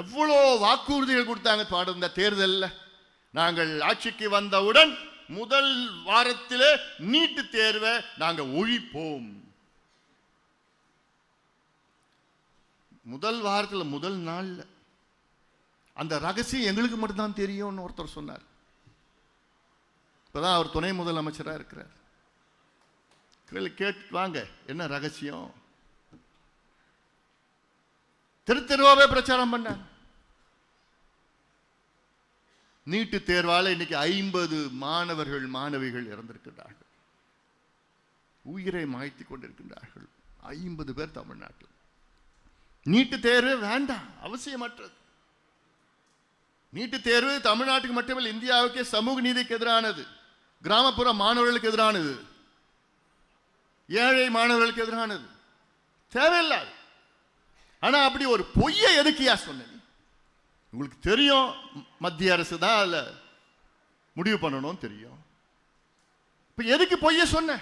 எவ்வளோ வாக்குறுதிகள் கொடுத்தாங்க பாடம் இந்த தேர்தலில். நாங்கள் ஆட்சிக்கு வந்தவுடன் முதல் வாரத்திலே நீட்டு தேர்வை நாங்கள் ஒழிப்போம். முதல் வாரத்தில் முதல் நாளில். அந்த ரகசியம் எங்களுக்கு மட்டும்தான் தெரியும்னு ஒருத்தர் சொன்னார். இப்போதான் அவர் துணை முதலமைச்சராக இருக்கிறார். கேள்வி கேட்டு வாங்க என்ன ரகசியம்? தெரு தெருவாவே பிரச்சாரம் பண்ண நீட்டு தேர்வால இன்னைக்கு ஐம்பது மாணவர்கள் மாணவிகள் இறந்திருக்கிறார்கள் உயிரை மாய்த்து கொண்டிருக்கின்றார்கள். ஐம்பது பேர் தமிழ்நாட்டில். நீட்டு தேர்வு வேண்டாம் அவசியமற்றது. நீட்டு தேர்வு தமிழ்நாட்டுக்கு மட்டுமல்ல இந்தியாவுக்கே சமூக நீதிக்கு எதிரானது. கிராமப்புற மாணவர்களுக்கு எதிரானது. ஏழை மாணவர்களுக்கு எதிரானது. தேவையில்லாது. ஆனால் அப்படி ஒரு பொய்யை எதுக்கியா சொன்னேன் உங்களுக்கு தெரியும் மத்திய அரசு தான் அதில் முடிவு பண்ணணும் தெரியும். இப்போ எதுக்கு பொய்ய சொன்ன?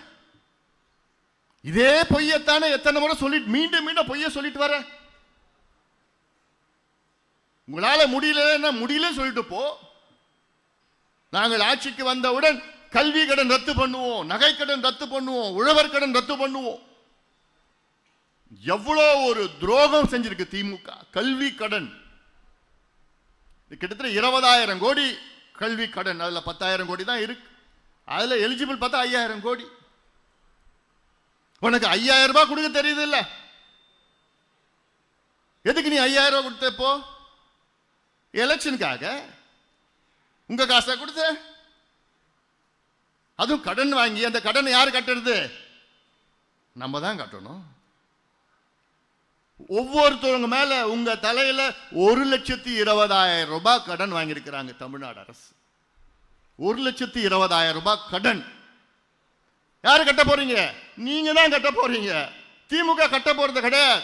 இதே பொய்யத்தானே எத்தனை முறை சொல்லிட்டு மீண்டும் மீண்டும் பொய்ய சொல்லிட்டு வர? உங்களால் முடியலன்னா முடியலன்னு சொல்லிட்டு போ. நாங்கள் ஆட்சிக்கு வந்தவுடன் கல்வி கடன் ரத்து பண்ணுவோம் நகை கடன் ரத்து பண்ணுவோம் உழவர் கடன் ரத்து பண்ணுவோம். எவ்வளோ ஒரு துரோகம் செஞ்சிருக்கு திமுக? கல்வி கடன். கிட்டத்தட்ட இருபதாயிரம் கோடி கல்வி கடன். அதில் பத்தாயிரம் கோடி தான் இருக்கு. அதில் எலிஜிபிள் பார்த்தா ஐயாயிரம் கோடி. உனக்கு ஐயாயிரம் ரூபாய் கொடுக்க தெரியுது இல்லை எதுக்கு நீ ஐயாயிரம் ரூபாய் கொடுத்த இப்போ எலெக்ஷனுக்காக உங்க காசை கொடுத்த. அதுவும் கடன் வாங்கி அந்த கடனை யார் கட்டுறது? நம்ம தான் கட்டணும். ஒவ்வொருத்தவங்க மேல உங்க தலையில ஒரு லட்சத்தி இருபதாயிரம் ரூபாய் கடன் வாங்கியிருக்கிறாங்க தமிழ்நாடு அரசு. ஒரு லட்சத்தி இருபதாயிரம் ரூபாய் கடன். யார் கட்ட போறீங்க? நீங்க தான் கட்ட போறீங்க. திமுக கட்ட போறது கிடையாது.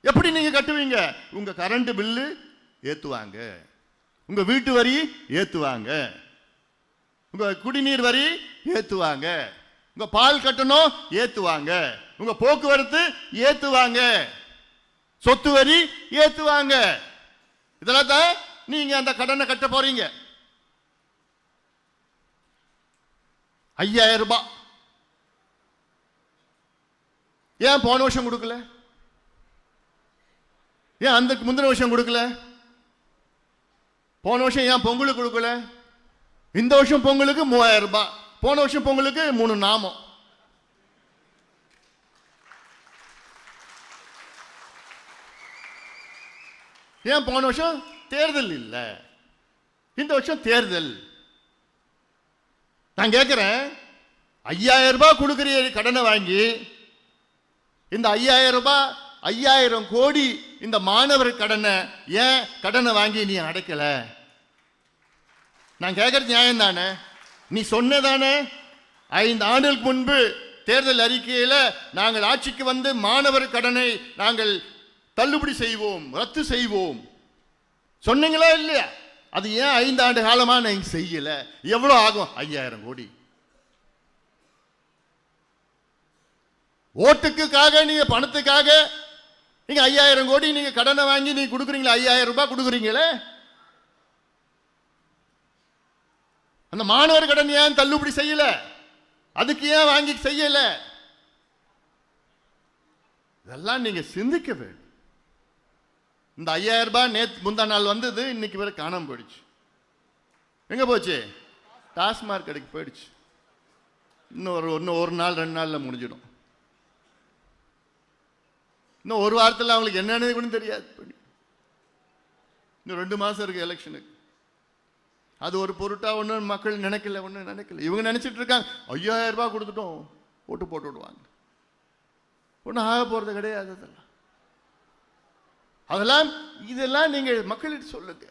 எப்படி நீங்க கட்டுவீங்க? உங்க கரண்ட் பில்லு ஏத்துவாங்க. உங்க வீட்டு வரி ஏத்துவாங்க. உங்க குடிநீர் வரி ஏத்துவாங்க. உங்க பால் கட்டணம் ஏத்துவாங்க. உங்க போக்குவரத்து ஏத்துவாங்க. சொத்து வரி ஏத்துவாங்க. இதெல்லாம் தான் நீங்க அந்த கடனை கட்ட போறீங்க. ஐயாயிரம் ரூபாய். ஏன் போன வருஷம் கொடுக்கல? ஏன் அந்த முந்தின வருஷம் கொடுக்கல? போன வருஷம் ஏன் பொங்கலுக்கு கொடுக்கல? இந்த வருஷம் பொங்கலுக்கு மூவாயிரம் ரூபாய். போன வருஷம் பொங்கலுக்கு மூணு நாமம். ஏன் போன வருஷம் தேர்தல் இல்லை? இந்த வருஷம் தேர்தல். நான் கேட்குறேன் ஐயாயிரம் ரூபாய் கொடுக்குற கடனை வாங்கி இந்த ஐயாயிரம் ரூபாய் ஐயாயிரம் கோடி இந்த மாணவர் கடனை ஏன் கடனை வாங்கி நீ அடைக்கலை? நான் கேட்குறது நியாயம் தானே நீ சொன்னதானே? ஐந்து ஆண்டுகளுக்கு முன்பு தேர்தல் அறிக்கையில் நாங்கள் ஆட்சிக்கு வந்து மாணவர் கடனை நாங்கள் தள்ளுபடி செய்வோம் ரத்து செய்வோம். சொன்னீங்களா இல்லையா? அது ஏன் ஐந்து ஆண்டு காலமாக நீங்கள் செய்யலை? எவ்வளோ ஆகும்? ஐயாயிரம் கோடி. ஓட்டுக்குக்காக நீங்கள் பணத்துக்காக நீங்கள் ஐயாயிரம் கோடி நீங்கள் கடனை வாங்கி நீங்கள் கொடுக்குறீங்களா ஐயாயிரம் ரூபாய் கொடுக்குறீங்களே? அந்த மாணவர் கடன் ஏன் தள்ளுபடி செய்யல? அதுக்கு ஏன் வாங்கி செய்யல? இதெல்லாம் நீங்க சிந்திக்க வேண்டும். இந்த ஐயாயிரம் ரூபாய் நேத்து முந்தா நாள் வந்தது இன்னைக்கு வரை காணாம போயிடுச்சு. எங்க போச்சு? டாஸ்மார்க் கடைக்கு போயிடுச்சு. இன்னும் ஒரு இன்னும் ஒரு நாள் ரெண்டு நாளில் முடிஞ்சிடும். இன்னும் ஒரு வாரத்தில் அவங்களுக்கு என்னன்னு கூட தெரியாது. இன்னும் ரெண்டு மாதம் இருக்கு எலெக்ஷனுக்கு அது ஒரு பொருட்டா ஒன்றும் மக்கள் நினைக்கல ஒன்றும் நினைக்கல. இவங்க நினைச்சிட்டு இருக்காங்க ஐயாயிரம் ரூபாய் கொடுத்துட்டோம் ஓட்டு போட்டு விடுவாங்க. ஒன்றும் ஆக போறது கிடையாது அதெல்லாம். அதெல்லாம் இதெல்லாம் நீங்கள் மக்கள்கிட்ட சொல்லுங்க.